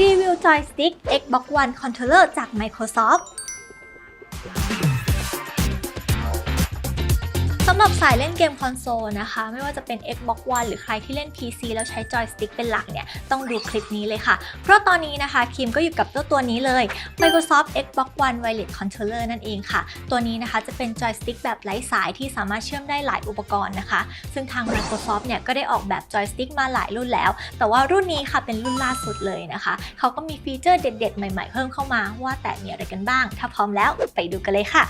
รีวิวจอยสติ๊ก Xbox One Controller จาก Microsoft สำหรับสายเล่นเกมคอนโซลนะคะ ไม่ว่าจะเป็น Xbox One หรือใครที่เล่น PC แล้วใช้ Joystick เป็นหลักเนี่ย ต้องดูคลิปนี้เลยค่ะ เพราะตอนนี้นะคะคิมก็อยู่กับเจ้าตัวนี้เลย Microsoft Xbox One Wireless Controller นั่นเองค่ะ ตัวนี้นะคะจะเป็น Joystick แบบไร้สายที่สามารถเชื่อมได้หลายอุปกรณ์นะคะ ซึ่งทาง Microsoft เนี่ยก็ได้ออกแบบ Joystick มาหลายรุ่นแล้ว แต่ว่ารุ่นนี้ค่ะเป็นรุ่นล่าสุดเลยนะคะเขาก็มีฟีเจอร์เด็ด ๆ ใหม่ ๆ เพิ่มเข้ามาว่าแต่มีอะไรกันบ้าง ถ้าพร้อมแล้วไปดูกันเลยค่ะ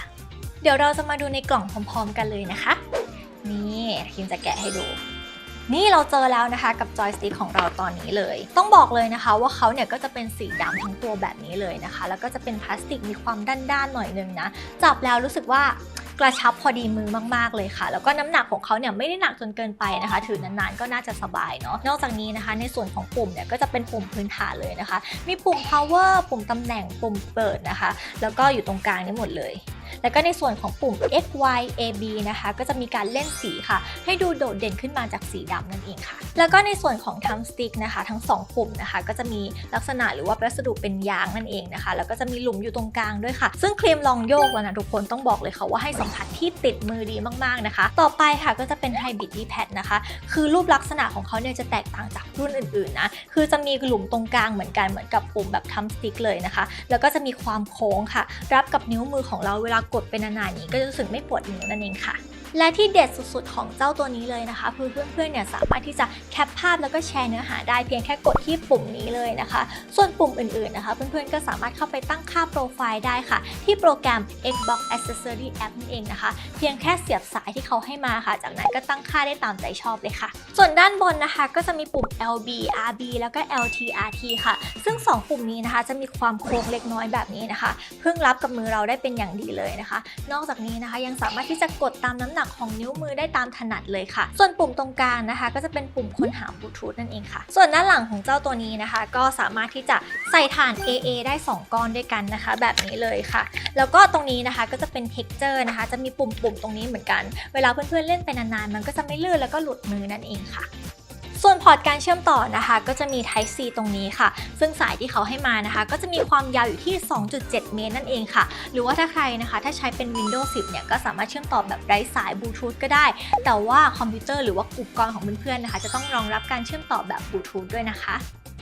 เดี๋ยวเราจะมาดูในกล่องพร้อมๆ กันเลยนะคะ นี่คิมจะแกะให้ดูนี่เราเจอแล้วนะคะกับจอยสติ๊กของเราตอนนี้เลย ต้องบอกเลยนะคะว่าเขาเนี่ยก็จะเป็นสีดำทั้งตัวแบบนี้เลยนะคะ แล้วก็จะเป็นพลาสติกมีความด้านๆหน่อยนึงนะ จับแล้วรู้สึกว่ากระชับพอดีมือมากๆเลยค่ะ แล้วก็น้ำหนักของเขาเนี่ยไม่ได้หนักจนเกินไปนะคะ ถือนานๆก็น่าจะสบายเนาะนอกจากนี้นะคะ ในส่วนของปุ่มเนี่ยก็จะเป็นปุ่มพื้นฐานเลยนะคะ มีปุ่ม power ปุ่มตำแหน่งปุ่มเปิดนะคะ แล้วก็อยู่ตรงกลางนี่หมดเลย แล้วก็ในส่วนของปุ่ม X Y A B นะคะ ก็จะมีการเล่นสีค่ะ ให้ดูโดดเด่นขึ้นมาจากสีดำนั่นเองค่ะ แล้วก็ในส่วนของทัมสติ๊กนะคะ ทั้ง 2 ปุ่มนะคะ ก็จะมีลักษณะหรือว่าวัสดุเป็นยางนั่นเองนะคะ แล้วก็จะมีหลุมอยู่ตรงกลางด้วยค่ะ ซึ่งครีมลองโยกแล้วนะทุกคนต้องบอกเลยค่ะว่าให้สัมผัสที่ติดมือดีมากๆนะคะ ต่อไปค่ะก็จะเป็น Hybrid D-pad นะคะ คือรูปลักษณะของเขาเนี่ยจะแตกต่างจากรุ่นอื่นๆนะคือจะมีหลุมตรงกลางเหมือนกันเหมือนกับปุ่มแบบทัมสติ๊กเลยนะคะ แล้วก็จะมีความโค้งค่ะ รับกับนิ้วมือของเราเวลากดเป็นนานๆนี้ก็จะรู้สึกไม่ปวดนิ้วนั่นเองค่ะ และที่เด็ดสุดๆ ของเจ้าตัวนี้เลยนะคะคือเพื่อนๆเนี่ยสามารถที่จะแคปภาพแล้วก็แชร์เนื้อหาได้เพียงแค่กดที่ปุ่มนี้เลยนะคะ ส่วนปุ่มอื่นๆนะคะเพื่อนๆก็สามารถเข้าไปตั้งค่าโปรไฟล์ได้ค่ะ ที่โปรแกรม Xbox Accessory App นั่นเองนะคะ เพียงแค่เสียบสายที่เขาให้มาค่ะ จากนั้นก็ตั้งค่าได้ตามใจชอบเลยค่ะ ส่วนด้านบนนะคะก็จะมีปุ่ม LB RB แล้วก็ LT RT ค่ะ ซึ่ง 2 ปุ่มนี้นะคะจะมีความโค้งเล็กน้อยแบบนี้นะคะ เพิ่งรับกับมือเราได้เป็นอย่างดีเลยนะคะ นอกจากนี้นะคะยังสามารถที่จะกดตามน้ำหนักของนิ้วมือได้ตามถนัดเลยค่ะ ส่วนปุ่มตรงกลางนะคะ ก็จะเป็นปุ่มค้นหาบลูทูธนั่นเองค่ะ ส่วนด้านหลังของเจ้าตัวนี้นะคะ ก็สามารถที่จะใส่ถ่าน AA ได้ 2 ก้อนด้วยกันนะคะ แบบนี้เลยค่ะ แล้วก็ตรงนี้นะคะก็จะเป็น texture นะคะ จะมีปุ่มๆตรงนี้เหมือนกัน เวลาเพื่อนๆเล่นไปนานๆ มันก็จะไม่ลื่นแล้วก็หลุดมือนั่นเองค่ะ ส่วนพอร์ตการเชื่อมต่อนะคะ ก็จะมี Type C ตรงนี้ค่ะ ซึ่งสายที่เขาให้มานะคะ ก็จะมีความยาวอยู่ที่ 2.7 เมตรนั่นเองค่ะ หรือว่าถ้าใครนะคะ ถ้าใช้เป็น Windows 10 เนี่ย ก็สามารถเชื่อมต่อแบบไร้สายบลูทูธก็ได้ แต่ว่าคอมพิวเตอร์หรือว่าอุปกรณ์ของเพื่อนๆนะคะ จะต้องรองรับการเชื่อมต่อแบบบลูทูธด้วยนะคะ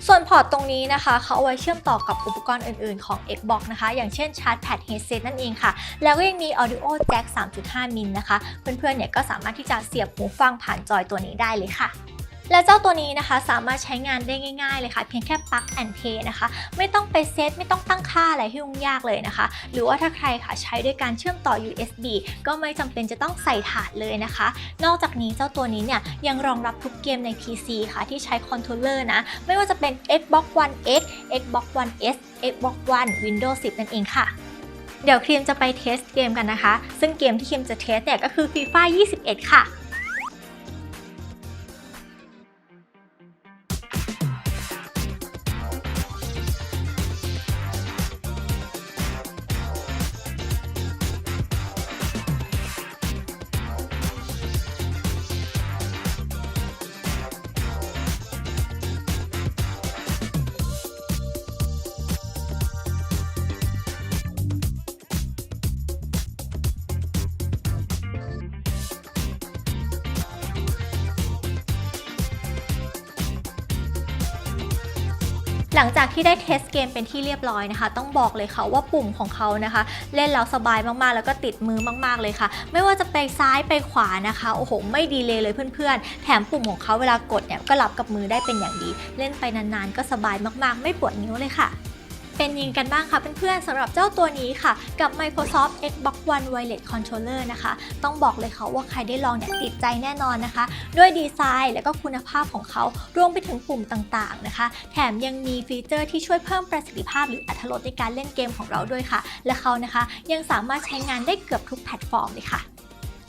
ส่วนพอร์ตตรงนี้นะคะ เขาเอาไว้เชื่อมต่อกับอุปกรณ์อื่นๆ ของ Xbox นะคะ อย่างเช่นชาร์จแพด headset นั่นเองค่ะ แล้วก็ยังมี Audio Jack 3.5 มิลนะคะ เพื่อนๆ เนี่ยก็สามารถที่จะเสียบหูฟังผ่านจอยตัวนี้ได้เลยค่ะ และเจ้าตัวนี้นะคะสามารถใช้งานได้ง่ายๆเลยค่ะ เพียงแค่ปลั๊กแอนเทนะคะ ไม่ต้องไปเซตไม่ต้องตั้งค่าอะไรที่ยุ่งยากเลยนะคะ หรือว่าถ้าใครค่ะใช้ด้วยการเชื่อมต่อ USB ก็ไม่จำเป็นจะต้องใส่ถาดเลยนะคะ นอกจากนี้เจ้าตัวนี้เนี่ยยังรองรับทุกเกมใน PC ค่ะที่ใช้คอนโทรลเลอร์นะ ไม่ว่าจะเป็น Xbox One X Xbox One S Xbox One Windows 10 นั่นเองค่ะ เดี๋ยวครีมจะไปเทสเกมกันนะคะ ซึ่งเกมที่ครีมจะเทสเนี่ยก็คือ FIFA 21 ค่ะ หลังจากที่ได้เทสเกมเป็นที่เรียบร้อยนะคะ ต้องบอกเลยค่ะว่าปุ่มของเขานะคะ เล่นแล้วสบายมากๆ แล้วก็ติดมือมากๆเลยค่ะ ไม่ว่าจะไปซ้ายไปขวานะคะโอ้โหไม่ดีเลยเลยเพื่อนๆ แถมปุ่มของเขาเวลากดเนี่ยก็รับกับมือได้เป็นอย่างดี เล่นไปนานๆ ก็สบายมากๆ ไม่ปวดนิ้วเลยค่ะ เป็นยังกันบ้างคะเพื่อนๆสำหรับเจ้าตัวนี้ค่ะ กับ Microsoft Xbox One Wireless Controller นะคะ ต้องบอกเลยค่ะว่าใครได้ลองเนี่ยติดใจแน่นอนนะคะ ด้วยดีไซน์และก็คุณภาพของเขารวมไปถึงปุ่มต่างๆนะคะ แถมยังมีฟีเจอร์ที่ช่วยเพิ่มประสิทธิภาพหรืออรรถรสในการเล่นเกมของเราด้วยค่ะ และเขานะคะยังสามารถใช้งานได้เกือบทุกแพลตฟอร์มเลยค่ะ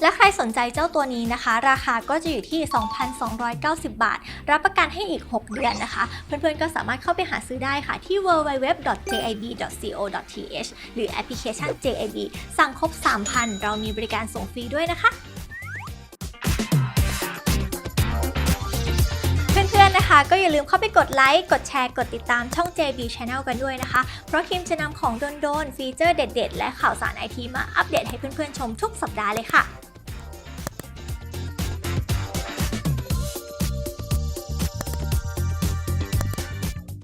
และใครสนใจเจ้าตัวนี้นะคะ ราคาก็จะอยู่ที่ 2,290 บาท รับประกันให้อีก 6 เดือนนะคะ เพื่อนๆก็สามารถเข้าไปหาซื้อได้ค่ะที่ www.jib.co.th หรือแอปพลิเคชัน JIB สั่งครบ 3,000 เรามีบริการส่งฟรีด้วยนะคะเพื่อนๆนะคะก็อย่าลืมเข้าไปกดไลค์ กดแชร์ กดติดตามช่อง JB Channel กันด้วยนะคะ เพราะคิมจะนำของโดนๆ ฟีเจอร์เด็ด ๆ และข่าวสารไอทีมาอัปเดตให้เพื่อนๆชมทุกสัปดาห์เลยค่ะ